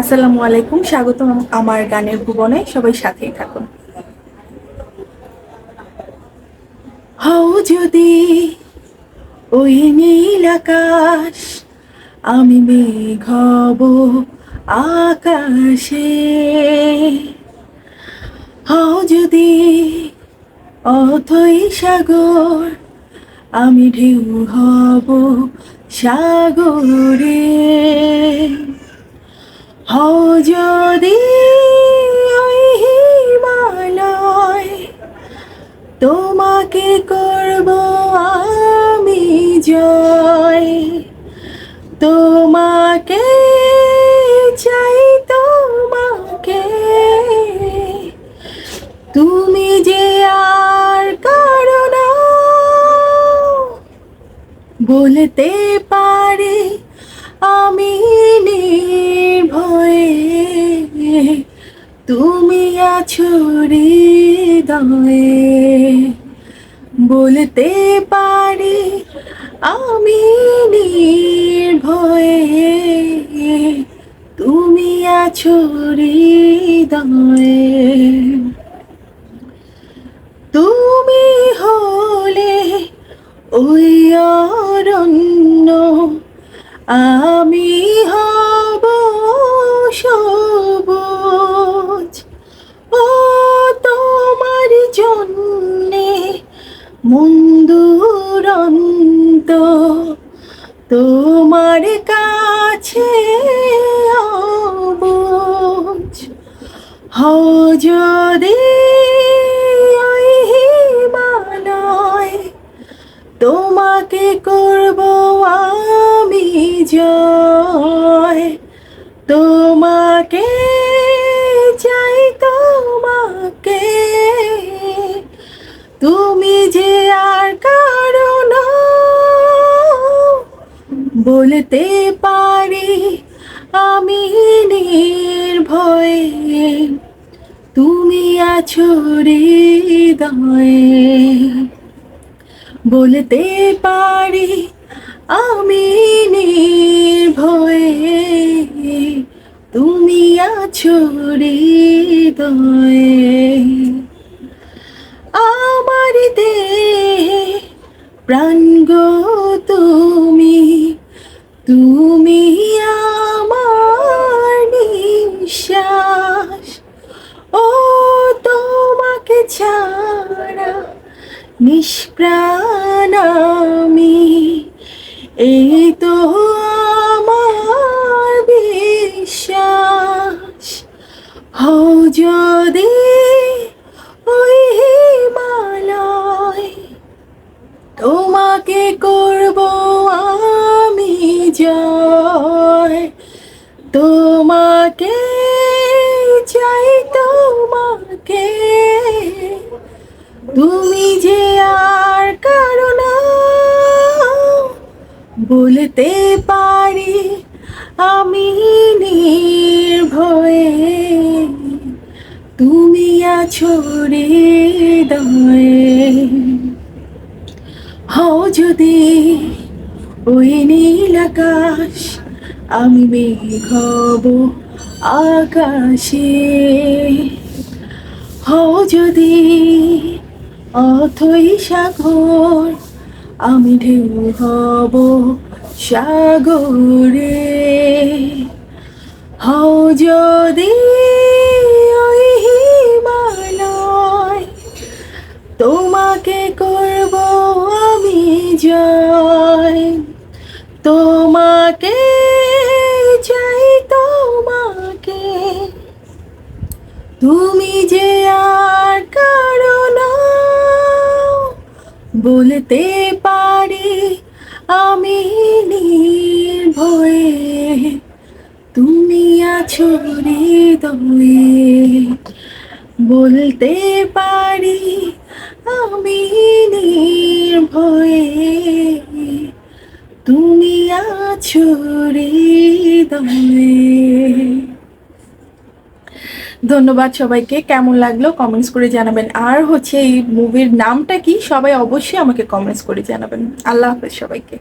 আসসালামু আলাইকুম, স্বাগতম আমার গানের ভুবনে, সবাই সাথেই থাকুন। হও যদি ওই নীল আকাশ, আমি মেঘ হব আকাশে। হও যদি অথই সাগর, আমি ঢেউ হব সাগরে। হও যদি ওই হিমালয়, তোমাকে করব আমি জয়। তোমাকে চাই, তোমাকে। তুমি যে আর কারণ, বলতে পারি আমি নির্ভয়ে, তুমি আছো হৃদয়ে। বলতে পারি আমি নির্ভয়ে, তুমি আছো হৃদয়ে। তুমি হলে ওই অরণ্য আমি হব সবুজ। ও তোমার জন্যে মন্দুরন্ত, তোমার কাছে অবুজ। হও হিমালয়, তোমাকে করব আমি জয়। তোমাকে চাই, তোমাকে। তুমি যে আর কারণ বলতে পারি, আমি নির্ভয়ে। তুমি আছো হৃদয়ে। বলতে পারি আমি নির্ভয়ে, তুমি আছো হৃদয়ে। আমার দেহে প্রাণ গো তুমি তুমি আমার নিঃশ্বাস। ও তোমাকে ছাড়া নিষ্প্রাণ আমি এই তো আমার বিশ্বাস। হও যদি ওই হিমালয়, তোমাকে করব আমি জয়। তোমাকে চাই তোমাকে। তুমি যে আর কারণ বলতে পারি আমি নির্ভয়ে। তুমি আছো রে দয়ে হও যদি ওই নীল আকাশ, আমি মেঘ আকাশে। হও যদি অথই সাগর আমি ঢেউ হব সাগরে। হও যদি তোমাকে করব আমি জয়। তোমাকে চাই তোমাকে। তুমি যে আর কারণ বলতে আমি নির্ভয়ে তুমি আছো হৃদয়ে। বলতে পারি আমি নির্ভয়ে তুমি আছো হৃদয়ে। ধন্যবাদ সবাইকে। কেমন লাগল কমেন্টস করে জানাবেন। আর হচ্ছে এই মুভির নামটা কি? সবাই অবশ্যই আমাকে কমেন্টস করে জানাবেন। আল্লাহ হাফেজ সবাইকে।